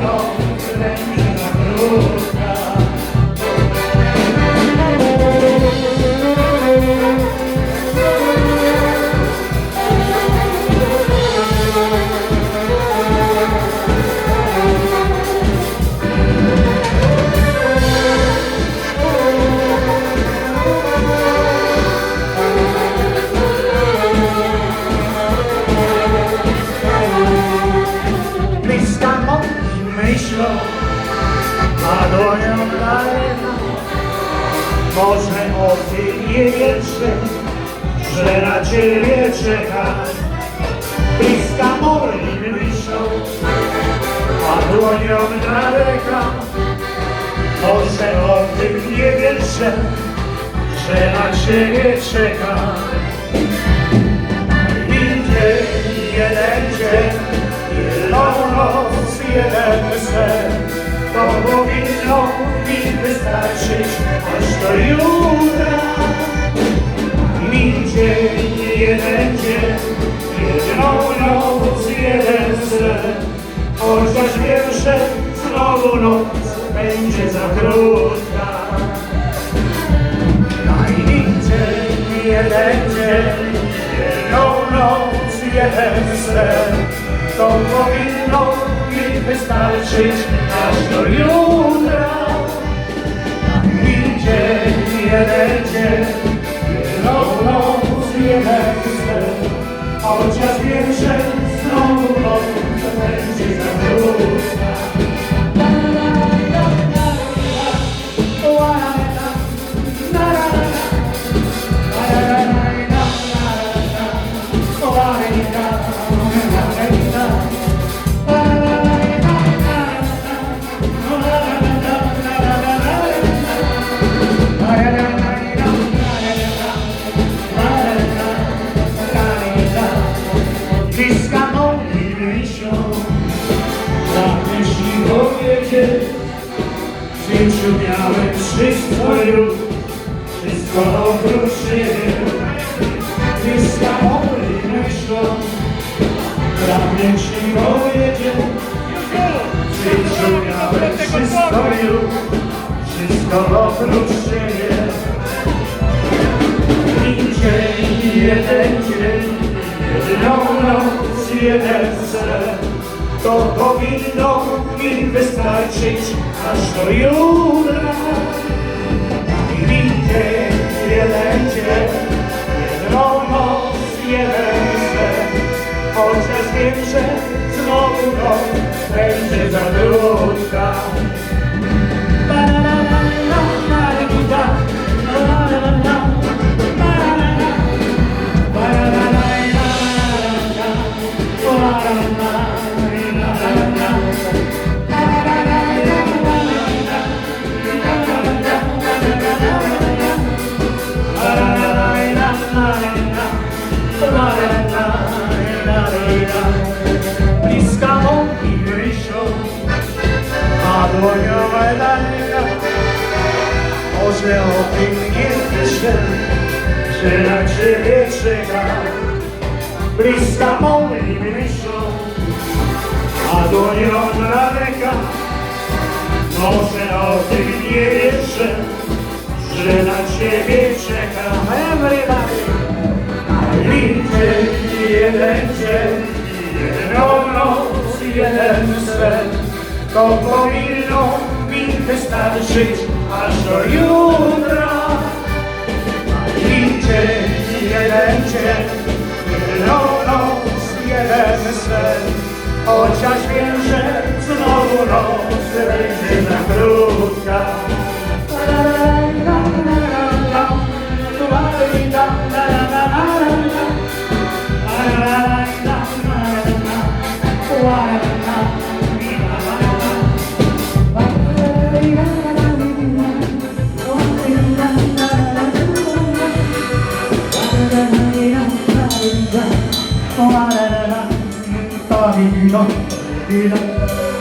znowu noc Będzie jeszcze, że na ciebie czekam. Bliska moim myślą, a dłonią daleka. Może o tym nie jeszcze, że na ciebie czekam. Idzie jeden dzień, noc, jeden sen. To powinno mi wystarczyć aż do jutra. Idzie jeden dzień, jedną noc, jeden sen. Chociaż wiem, że znowu noc będzie za krótka. Mi dzień, jeden dzień, jedną noc, jeden sen. To powinno mi wystarczyć aż do jutra. Chociaż pragnę ci powiedzieć, w życiu miałem wszystko już, wszystko oprócz Ciebie. Bliska moim myślą, pragnę ci powiedzieć, w życiu miałem wszystko już, wszystko oprócz Ciebie. To powinno mi wystarczyć aż do jutra. I dzień, jeden dzień, jedną noc, jeden sen, chociaż wiem, że znowu będzie za krótka. Bliska moim myślą, a dłonią daleka. Może o tym nie piszę, że na ciebie czekam. Bliska moim myślą, a dłonią daleka. Może o tym nie wierzę, że na ciebie czekam. Everybody! to powinno mi wystarczyć aż do jutra. I dzień, jeden dzień, wylonął jeden sen, chociaż wiem, Thank you.